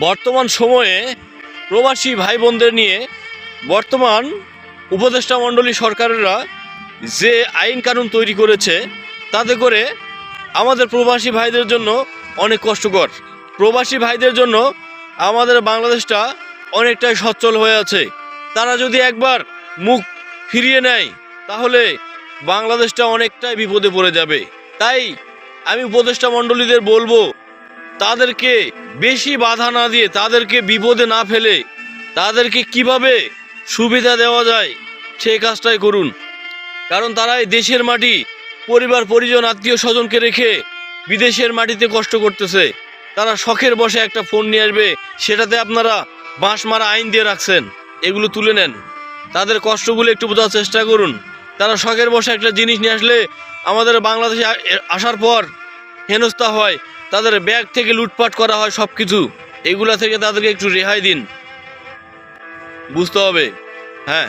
বর্তমান সময়ে প্রবাসী ভাই বোনদের নিয়ে বর্তমান উপদেষ্টা মণ্ডলী সরকারেরা যে আইন কানুন তৈরি করেছে, তাতে করে আমাদের প্রবাসী ভাইদের জন্য অনেক কষ্টকর। প্রবাসী ভাইদের জন্য আমাদের বাংলাদেশটা অনেকটাই সচ্ছল হয়ে আছে। তারা যদি একবার মুখ ফিরিয়ে নেয়, তাহলে বাংলাদেশটা অনেকটাই বিপদে পড়ে যাবে। তাই আমি উপদেষ্টা মণ্ডলীদের বলব তাদেরকে বেশি বাধা না দিয়ে তাদেরকে বিপদে না ফেলে তাদেরকে কীভাবে সুবিধা দেওয়া যায় সেই কাজটাই করুন। কারণ তারা এই দেশের মাটি, পরিবার, পরিজন, আত্মীয় স্বজনকে রেখে বিদেশের মাটিতে কষ্ট করতেছে। তারা শখের বসে একটা ফোন নিয়ে আসবে, সেটাতে আপনারা বাঁশ মারা আইন দিয়ে রাখছেন, এগুলো তুলে নেন। তাদের কষ্টগুলো একটু বোঝার চেষ্টা করুন। তারা শখের বসে একটা জিনিস নিয়ে আসলে আমাদের বাংলাদেশে আসার পর হেনস্থা হয়, তাদের ব্যাগ থেকে লুটপাট করা হয় সব কিছু এগুলা থেকে তাদেরকে একটু রেহাই দিন। বুঝতে হবে। হ্যাঁ।